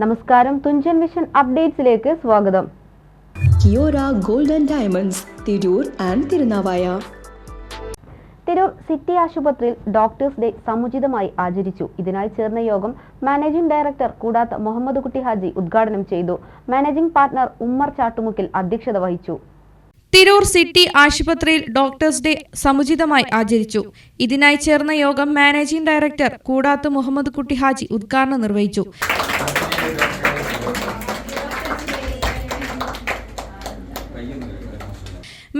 നമസ്കാരം തുഞ്ചൻ വിഷൻ അപ്ഡേറ്റ്സിലേക്ക് സ്വാഗതം. Kiyora golden diamonds Tirur and Thirunavaya. Tirur city ആശുപത്രിയിൽ ഡോക്ടേഴ്സ് ഡേ സമുചിതമായി ആചരിച്ചു. ഇതിനായി ചേർന്ന യോഗം മാനേജിംഗ് ഡയറക്ടർ കൂടാത്ത മുഹമ്മദ് കുട്ടി ഹാജി ഉദ്ഘാടനം ചെയ്തു. മാനേജിംഗ് പാർട്ണർ ഉമ്മർ ചാട്ടുമുക്കിൽ അധ്യക്ഷത വഹിച്ചു. തിരൂർ സിറ്റി ആശുപത്രിയിൽ ഡോക്ടേഴ്സ് ഡേ സമുചിതമായി ആചരിച്ചു. ഇതിനായി ചേർന്ന യോഗം മാനേജിംഗ് ഡയറക്ടർ കൂടാത്ത് മുഹമ്മദ് കുട്ടി ഹാജി ഉദ്ഘാടനം നിർവഹിച്ചു.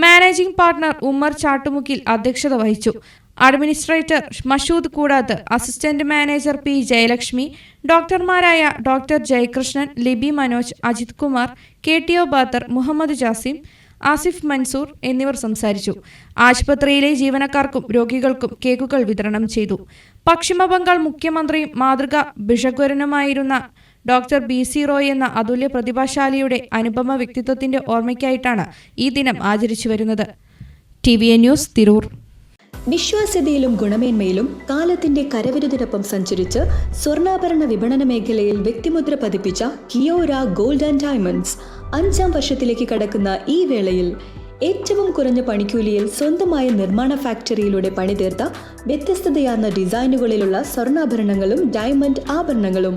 മാനേജിംഗ് പാർട്ണർ ഉമ്മർ ചാട്ടുമുക്കിൽ അധ്യക്ഷത വഹിച്ചു. അഡ്മിനിസ്ട്രേറ്റർ മഷൂദ് കൂടാത്ത് assistant manager P Jayalakshmi ഡോക്ടർമാരായ doctor Jayakrishnan Libi Manoj Ajith Kumar K T O Bathar Muhammad Jasim Asif Mansoor എന്നിവർ സംസാരിച്ചു. ആശുപത്രിയിലെ ജീവനക്കാർക്കും രോഗികൾക്കും കേക്കുകൾ വിതരണം ചെയ്തു. പശ്ചിമബംഗാൾ മുഖ്യമന്ത്രിയും മാതൃക ബിഷഗ്വരനുമായിരുന്ന ഡോക്ടർ ബി സി റോയ് എന്ന അതുല്യ പ്രതിഭാശാലിയുടെ അനുപമ വ്യക്തിത്വത്തിന്റെ ഓർമ്മയ്ക്കായിട്ടാണ് ഈ ദിനം ആചരിച്ചു വരുന്നത്. T V A news Tirur. വിശ്വാസ്യതയിലും ഗുണമേന്മയിലും കാലത്തിന്റെ കരവിരുതിനൊപ്പം സഞ്ചരിച്ച് സ്വർണാഭരണ വിപണന മേഖലയിൽ വ്യക്തിമുദ്ര പതിപ്പിച്ച കിയോര ഗോൾഡ് ആൻഡ് ഡയമണ്ട്സ് അഞ്ചാം വർഷത്തിലേക്ക് കടക്കുന്ന ഈ വേളയിൽ ഏറ്റവും കുറഞ്ഞ പണിക്കൂലിയിൽ സ്വന്തമായ നിർമ്മാണ ഫാക്ടറിയിലൂടെ പണിതീർത്ത വ്യത്യസ്തതയാർന്ന ഡിസൈനുകളിലുള്ള സ്വർണാഭരണങ്ങളും ഡയമണ്ട് ആഭരണങ്ങളും